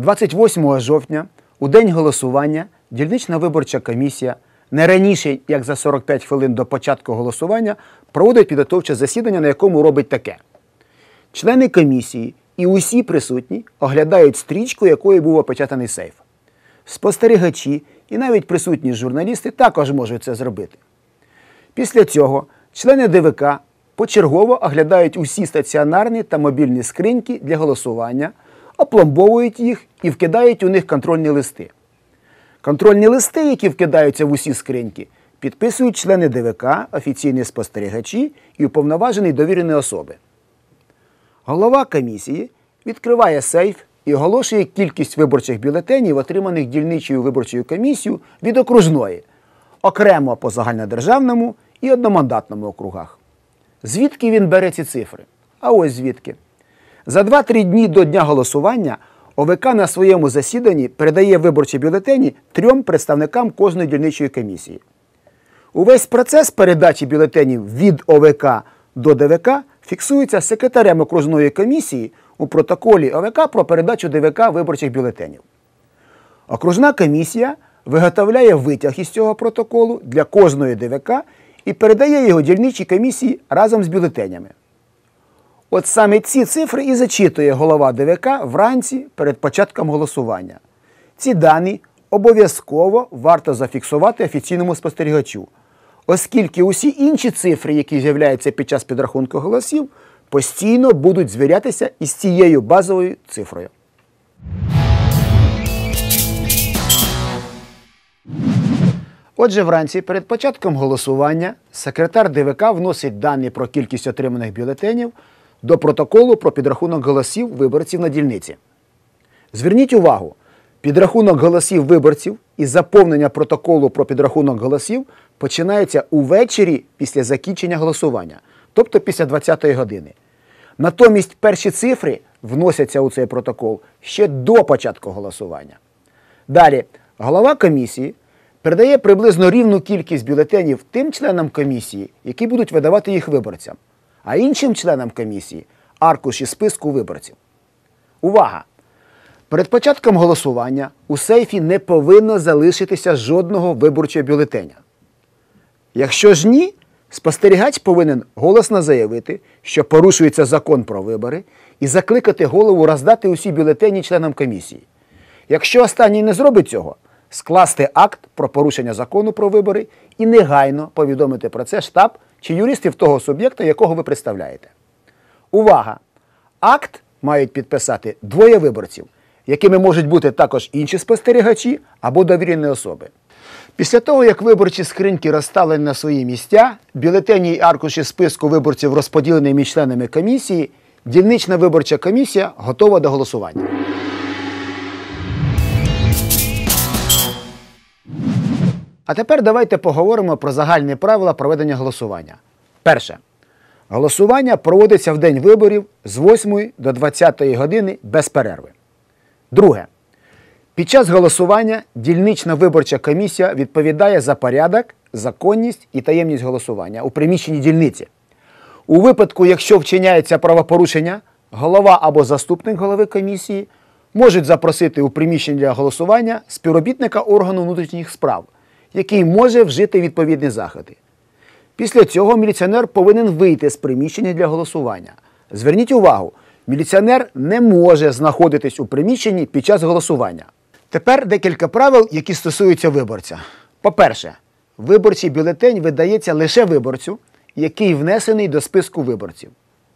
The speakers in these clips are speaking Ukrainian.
28 жовтня, у день голосування, дільнична виборча комісія не раніше, як за 45 хвилин до початку голосування, проводить підготовче засідання, на якому робить таке. Члени комісії і усі присутні оглядають стрічку, якою був опечатаний сейф. Спостерігачі і навіть присутні журналісти також можуть це зробити. Після цього члени ДВК почергово оглядають усі стаціонарні та мобільні скриньки для голосування, опломбовують їх і вкидають у них контрольні листи. Контрольні листи, які вкидаються в усі скриньки, підписують члени ДВК, офіційні спостерігачі і уповноважені довірені особи. Голова комісії відкриває сейф і оголошує кількість виборчих бюлетенів, отриманих дільничою виборчою комісією від окружної, окремо по загальнодержавному і одномандатному округах. Звідки він бере ці цифри? А ось звідки. За 2-3 дні до дня голосування ОВК на своєму засіданні передає виборчі бюлетені трьом представникам кожної дільничої комісії. Увесь процес передачі бюлетенів від ОВК до ДВК фіксується секретарем окружної комісії у протоколі ОВК про передачу ДВК виборчих бюлетенів. Окружна комісія виготовляє витяг із цього протоколу для кожної ДВК і передає його дільничій комісії разом з бюлетенями. От саме ці цифри і зачитує голова ДВК вранці перед початком голосування. Ці дані обов'язково варто зафіксувати офіційному спостерігачу, оскільки усі інші цифри, які з'являються під час підрахунку голосів, постійно будуть звірятися із цією базовою цифрою. Отже, вранці перед початком голосування секретар ДВК вносить дані про кількість отриманих бюлетенів до протоколу про підрахунок голосів виборців на дільниці. Зверніть увагу, підрахунок голосів виборців і заповнення протоколу про підрахунок голосів починається увечері після закінчення голосування, тобто після 20-ї години. Натомість перші цифри вносяться у цей протокол ще до початку голосування. Далі, голова комісії передає приблизно рівну кількість бюлетенів тим членам комісії, які будуть видавати їх виборцям, а іншим членам комісії аркуші списку виборців. Увага! Перед початком голосування у сейфі не повинно залишитися жодного виборчого бюлетеня. Якщо ж ні, спостерігач повинен голосно заявити, що порушується закон про вибори, і закликати голову роздати усі бюлетені членам комісії. Якщо останній не зробить цього, скласти акт про порушення закону про вибори і негайно повідомити про це штаб чи юристів того суб'єкта, якого ви представляєте. Увага! Акт мають підписати двоє виборців, якими можуть бути також інші спостерігачі або довірені особи. Після того, як виборчі скриньки розставлені на свої місця, бюлетені й аркуші списку виборців розподілені між членами комісії, дільнична виборча комісія готова до голосування. А тепер давайте поговоримо про загальні правила проведення голосування. Перше. Голосування проводиться в день виборів з 8 до 20 години без перерви. Друге. Під час голосування дільнична виборча комісія відповідає за порядок, законність і таємність голосування у приміщенні дільниці. У випадку, якщо вчиняється правопорушення, голова або заступник голови комісії можуть запросити у приміщення для голосування співробітника органу внутрішніх справ, який може вжити відповідні заходи. Після цього міліціонер повинен вийти з приміщення для голосування. Зверніть увагу, міліціонер не може знаходитись у приміщенні під час голосування. Тепер декілька правил, які стосуються виборця. По-перше, виборчий бюлетень видається лише виборцю, який внесений до списку виборців.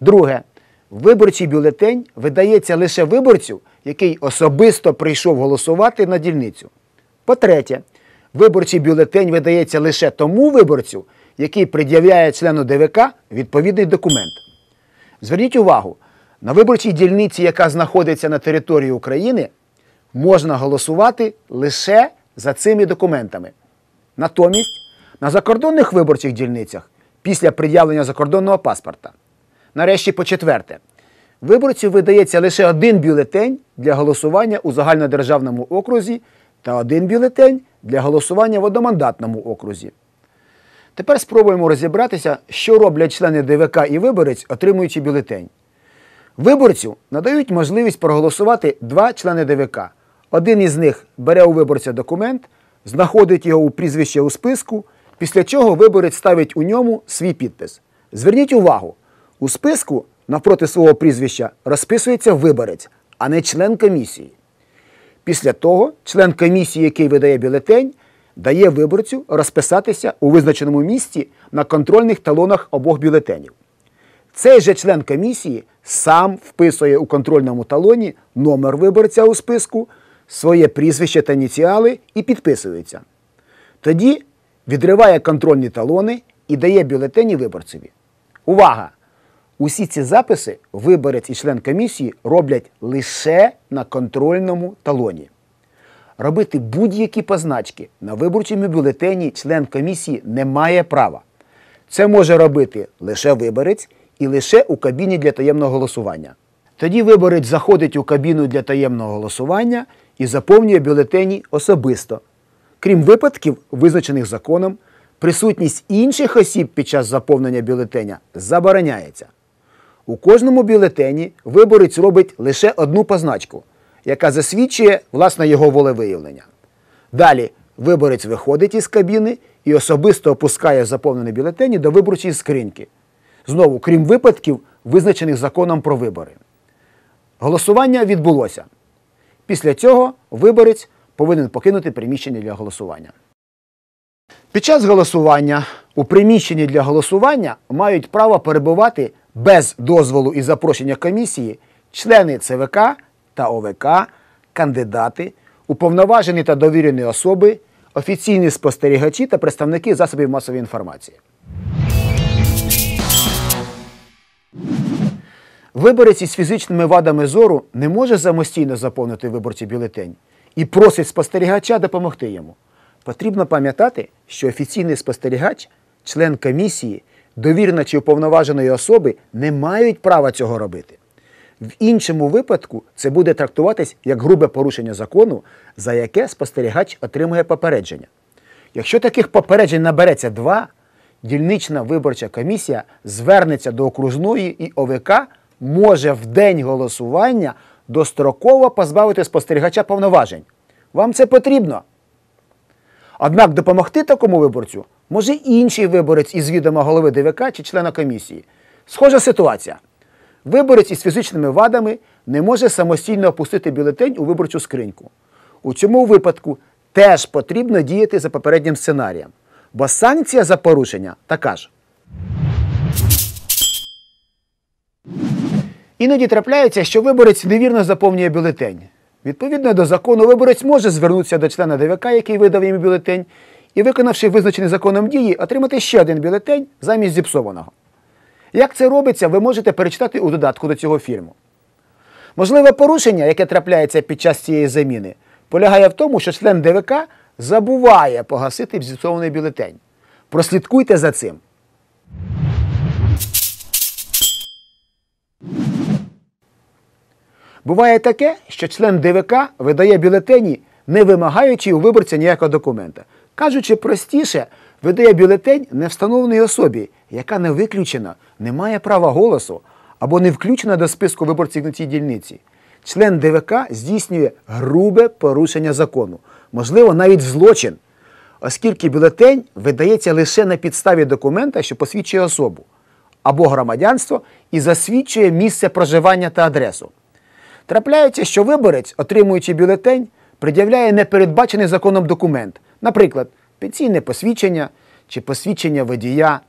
Друге, виборчий бюлетень видається лише виборцю, який особисто прийшов голосувати на дільницю. По-третє, виборчий бюлетень видається лише тому виборцю, який пред'являє члену ДВК відповідний документ. Зверніть увагу, на виборчій дільниці, яка знаходиться на території України, можна голосувати лише за цими документами. Натомість на закордонних виборчих дільницях після пред'явлення закордонного паспорта. Нарешті, по четверте, виборцю видається лише один бюлетень для голосування у загальнодержавному окрузі та один бюлетень для голосування в одномандатному окрузі. Тепер спробуємо розібратися, що роблять члени ДВК і виборець, отримуючи бюлетень. Виборцю надають можливість проголосувати два члени ДВК. Один із них бере у виборця документ, знаходить його у прізвище у списку, після чого виборець ставить у ньому свій підпис. Зверніть увагу, у списку навпроти свого прізвища розписується виборець, а не член комісії. Після того член комісії, який видає бюлетень, дає виборцю розписатися у визначеному місці на контрольних талонах обох бюлетенів. Цей же член комісії сам вписує у контрольному талоні номер виборця у списку, своє прізвище та ініціали і підписується. Тоді відриває контрольні талони і дає бюлетені виборцеві. Увага! Усі ці записи виборець і член комісії роблять лише на контрольному талоні. Робити будь-які позначки на виборчому бюлетені член комісії не має права. Це може робити лише виборець і лише у кабіні для таємного голосування. Тоді виборець заходить у кабіну для таємного голосування і заповнює бюлетені особисто. Крім випадків, визначених законом, присутність інших осіб під час заповнення бюлетеня забороняється. У кожному бюлетені виборець робить лише одну позначку, яка засвідчує власне його волевиявлення. Далі виборець виходить із кабіни і особисто опускає заповнені бюлетені до виборчої скриньки. Знову, крім випадків, визначених законом про вибори. Голосування відбулося. Після цього виборець повинен покинути приміщення для голосування. Під час голосування у приміщенні для голосування мають право перебувати без дозволу і запрошення комісії члени ЦВК та ОВК, кандидати, уповноважені та довірені особи, офіційні спостерігачі та представники засобів масової інформації. Виборець із фізичними вадами зору не може самостійно заповнити виборчий бюлетень і просить спостерігача допомогти йому. Потрібно пам'ятати, що офіційний спостерігач, член комісії, довірена чи уповноваженої особи не мають права цього робити. В іншому випадку це буде трактуватись як грубе порушення закону, за яке спостерігач отримує попередження. Якщо таких попереджень набереться два, дільнична виборча комісія звернеться до окружної і ОВК може в день голосування достроково позбавити спостерігача повноважень. Вам це потрібно. Однак допомогти такому виборцю може інший виборець із відома голови ДВК чи члена комісії. Схожа ситуація. Виборець із фізичними вадами не може самостійно опустити бюлетень у виборчу скриньку. У цьому випадку теж потрібно діяти за попереднім сценарієм, бо санкція за порушення така ж. Іноді трапляється, що виборець невірно заповнює бюлетень. Відповідно до закону, виборець може звернутися до члена ДВК, який видав йому бюлетень, і, виконавши визначений законом дії, отримати ще один бюлетень замість зіпсованого. Як це робиться, ви можете перечитати у додатку до цього фільму. Можливе порушення, яке трапляється під час цієї заміни, полягає в тому, що член ДВК забуває погасити зіпсований бюлетень. Прослідкуйте за цим. Буває таке, що член ДВК видає бюлетені, не вимагаючи у виборця ніякого документа. Кажучи простіше, видає бюлетень невстановленій особі, яка не виключена, не має права голосу або не включена до списку виборців на цій дільниці. Член ДВК здійснює грубе порушення закону, можливо, навіть злочин, оскільки бюлетень видається лише на підставі документа, що посвідчує особу або громадянство і засвідчує місце проживання та адресу. Трапляється, що виборець, отримуючи бюлетень, пред'являє непередбачений законом документ, наприклад, пенсійне посвідчення чи посвідчення водія.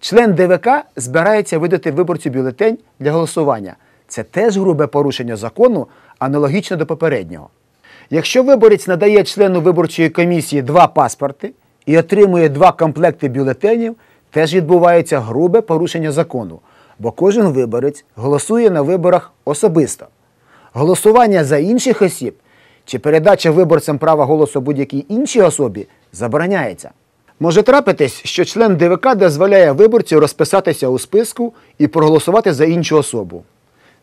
Член ДВК збирається видати виборцю бюлетень для голосування. Це теж грубе порушення закону, аналогічно до попереднього. Якщо виборець надає члену виборчої комісії два паспорти і отримує два комплекти бюлетенів, теж відбувається грубе порушення закону, бо кожен виборець голосує на виборах особисто. Голосування за інших осіб чи передача виборцям права голосу будь-якій іншій особі забороняється. Може трапитись, що член ДВК дозволяє виборцю розписатися у списку і проголосувати за іншу особу.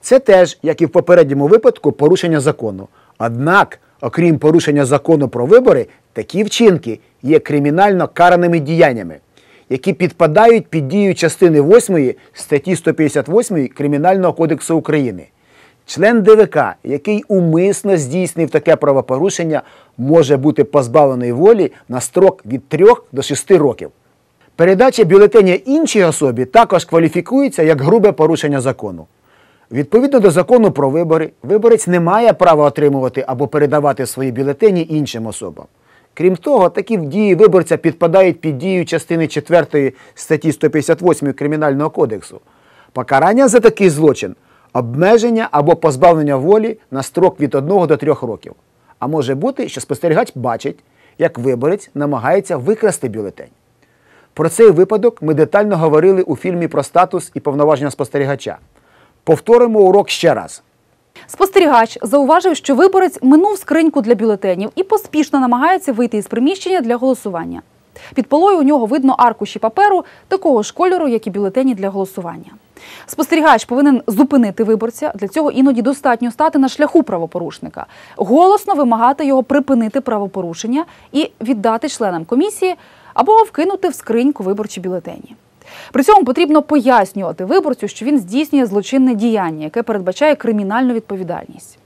Це теж, як і в попередньому випадку, порушення закону. Однак, окрім порушення закону про вибори, такі вчинки є кримінально караними діяннями, які підпадають під дію частини 8 статті 158 Кримінального кодексу України. Член ДВК, який умисно здійснив таке правопорушення, може бути позбавлений волі на строк від 3 до 6 років. Передача бюлетеня іншій особі також кваліфікується як грубе порушення закону. Відповідно до закону про вибори, виборець не має права отримувати або передавати свої бюлетені іншим особам. Крім того, такі дії виборця підпадають під дію частини 4 статті 158 Кримінального кодексу. Покарання за такий злочин обмеження або позбавлення волі на строк від 1 до 3 років. А може бути, що спостерігач бачить, як виборець намагається викрасти бюлетень. Про цей випадок ми детально говорили у фільмі про статус і повноваження спостерігача. Повторимо урок ще раз. Спостерігач зауважив, що виборець минув скриньку для бюлетенів і поспішно намагається вийти із приміщення для голосування. Під полою у нього видно аркуші паперу такого ж кольору, як і бюлетені для голосування. Спостерігач повинен зупинити виборця. Для цього іноді достатньо стати на шляху правопорушника, голосно вимагати його припинити правопорушення і віддати членам комісії або вкинути в скриньку виборчі бюлетені. При цьому потрібно пояснювати виборцю, що він здійснює злочинне діяння, яке передбачає кримінальну відповідальність.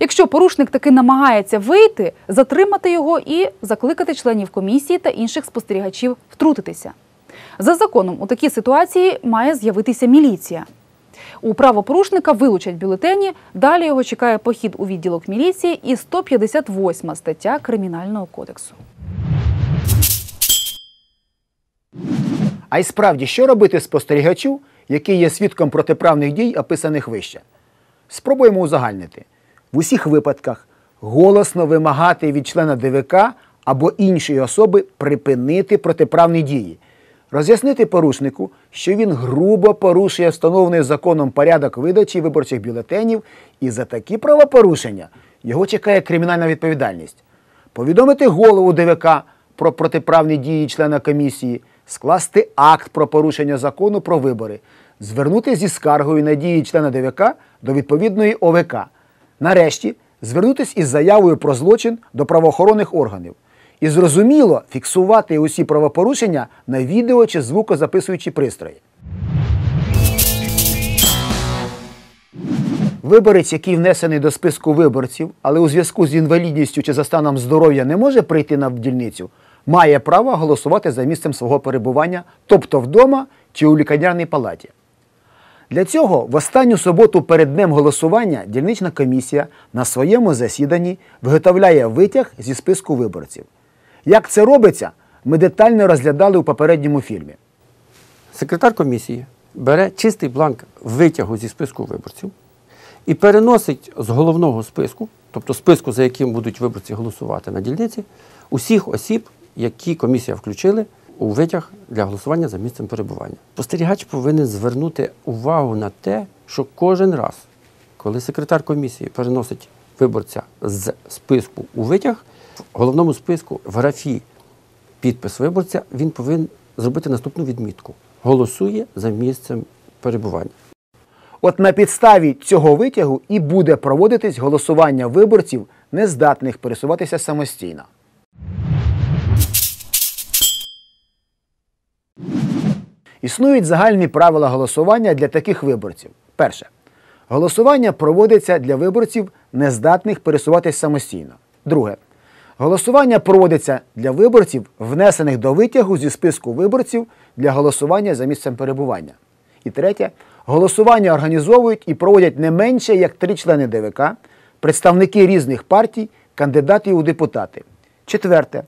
Якщо порушник таки намагається вийти, затримати його і закликати членів комісії та інших спостерігачів втрутитися. За законом у такій ситуації має з'явитися міліція. У правопорушника вилучать бюлетені. Далі його чекає похід у відділок міліції і 158 стаття Кримінального кодексу. А й справді, що робити спостерігачу, який є свідком протиправних дій, описаних вище? Спробуємо узагальнити. В усіх випадках голосно вимагати від члена ДВК або іншої особи припинити протиправні дії, роз'яснити порушнику, що він грубо порушує встановлений законом порядок видачі виборчих бюлетенів, і за такі правопорушення його чекає кримінальна відповідальність, повідомити голову ДВК про протиправні дії члена комісії, скласти акт про порушення закону про вибори, звернути зі скаргою на дії члена ДВК до відповідної ОВК. Нарешті звернутися із заявою про злочин до правоохоронних органів. І зрозуміло фіксувати усі правопорушення на відео чи звукозаписуючі пристрої. Виборець, який внесений до списку виборців, але у зв'язку з інвалідністю чи за станом здоров'я не може прийти на дільницю, має право голосувати за місцем свого перебування, тобто вдома чи у лікарняній палаті. Для цього в останню суботу перед днем голосування дільнична комісія на своєму засіданні виготовляє витяг зі списку виборців. Як це робиться, ми детально розглядали у попередньому фільмі. Секретар комісії бере чистий бланк витягу зі списку виборців і переносить з головного списку, тобто списку, за яким будуть виборці голосувати на дільниці, усіх осіб, які комісія включили у витяг для голосування за місцем перебування. Спостерігач повинен звернути увагу на те, що кожен раз, коли секретар комісії переносить виборця з списку у витяг, в головному списку в графі підпис виборця він повинен зробити наступну відмітку: голосує за місцем перебування. От на підставі цього витягу і буде проводитись голосування виборців, нездатних пересуватися самостійно. Існують загальні правила голосування для таких виборців. Перше. Голосування проводиться для виборців, нездатних пересуватись самостійно. Друге. Голосування проводиться для виборців, внесених до витягу зі списку виборців для голосування за місцем перебування. І третє. Голосування організовують і проводять не менше як три члени ДВК, представники різних партій, кандидатів у депутати. Четверте.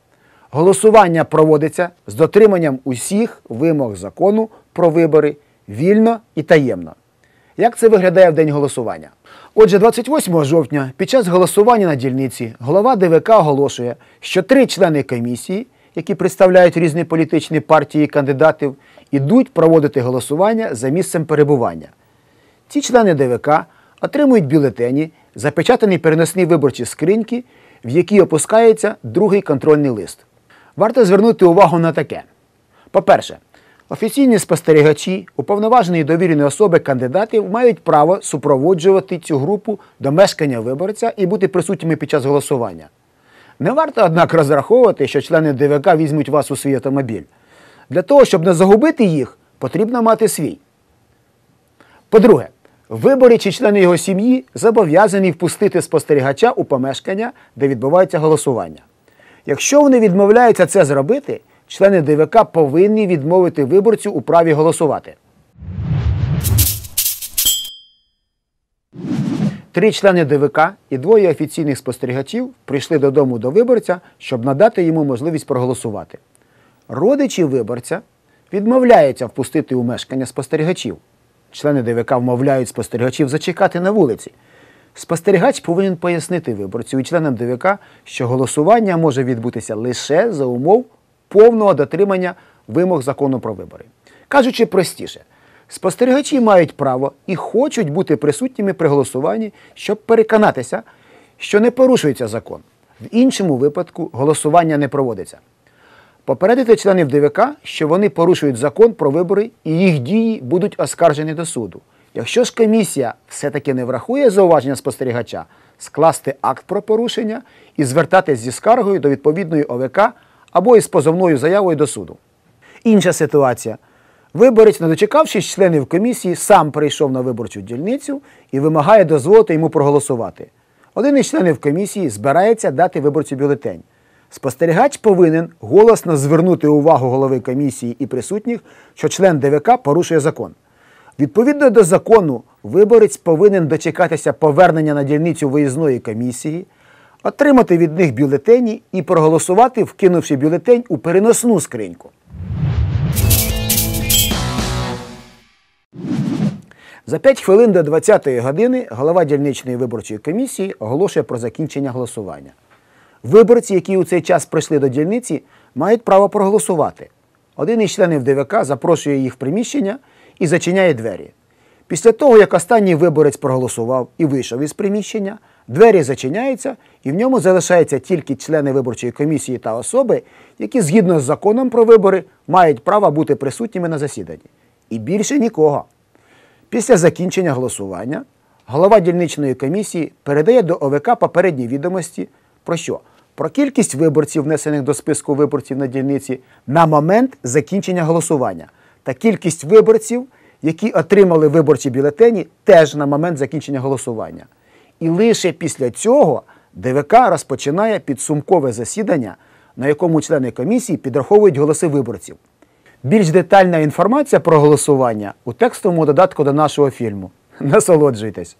Голосування проводиться з дотриманням усіх вимог закону про вибори вільно і таємно. Як це виглядає в день голосування? Отже, 28 жовтня під час голосування на дільниці голова ДВК оголошує, що три члени комісії, які представляють різні політичні партії кандидатів, ідуть проводити голосування за місцем перебування. Ці члени ДВК отримують бюлетені, запечатані переносні виборчі скриньки, в які опускається другий контрольний лист. Варто звернути увагу на таке. По-перше, офіційні спостерігачі, уповноважені довірені особи кандидатів мають право супроводжувати цю групу до мешкання виборця і бути присутніми під час голосування. Не варто, однак, розраховувати, що члени ДВК візьмуть вас у свій автомобіль. Для того, щоб не загубити їх, потрібно мати свій. По-друге, вибори чи члени його сім'ї зобов'язані впустити спостерігача у помешкання, де відбувається голосування. Якщо вони відмовляються це зробити, члени ДВК повинні відмовити виборцю у праві голосувати. Три члени ДВК і двоє офіційних спостерігачів прийшли додому до виборця, щоб надати йому можливість проголосувати. Родичі виборця відмовляються впустити у мешкання спостерігачів. Члени ДВК вмовляють спостерігачів зачекати на вулиці. Спостерігач повинен пояснити виборцю і членам ДВК, що голосування може відбутися лише за умов повного дотримання вимог закону про вибори. Кажучи простіше, спостерігачі мають право і хочуть бути присутніми при голосуванні, щоб переконатися, що не порушується закон. В іншому випадку голосування не проводиться. Попередити членів ДВК, що вони порушують закон про вибори і їх дії будуть оскаржені до суду. Якщо ж комісія все-таки не врахує зауваження спостерігача, скласти акт про порушення і звертатись зі скаргою до відповідної ОВК або із позовною заявою до суду. Інша ситуація. Виборець, не дочекавшись членів комісії, сам прийшов на виборчу дільницю і вимагає дозволити йому проголосувати. Один із членів комісії збирається дати виборцю бюлетень. Спостерігач повинен голосно звернути увагу голови комісії і присутніх, що член ДВК порушує закон. Відповідно до закону, виборець повинен дочекатися повернення на дільницю виїзної комісії, отримати від них бюлетені і проголосувати, вкинувши бюлетень у переносну скриньку. За 5 хвилин до 20-ї години голова дільничної виборчої комісії оголошує про закінчення голосування. Виборці, які у цей час прийшли до дільниці, мають право проголосувати. Один із членів ДВК запрошує їх в приміщення і зачиняє двері. Після того, як останній виборець проголосував і вийшов із приміщення, двері зачиняються і в ньому залишаються тільки члени виборчої комісії та особи, які згідно з законом про вибори мають право бути присутніми на засіданні. І більше нікого. Після закінчення голосування голова дільничної комісії передає до ОВК попередні відомості про що? Про кількість виборців, внесених до списку виборців на дільниці на момент закінчення голосування, та кількість виборців, які отримали виборчі бюлетені теж на момент закінчення голосування. І лише після цього ДВК розпочинає підсумкове засідання, на якому члени комісії підраховують голоси виборців. Більш детальна інформація про голосування у текстовому додатку до нашого фільму. Насолоджуйтесь!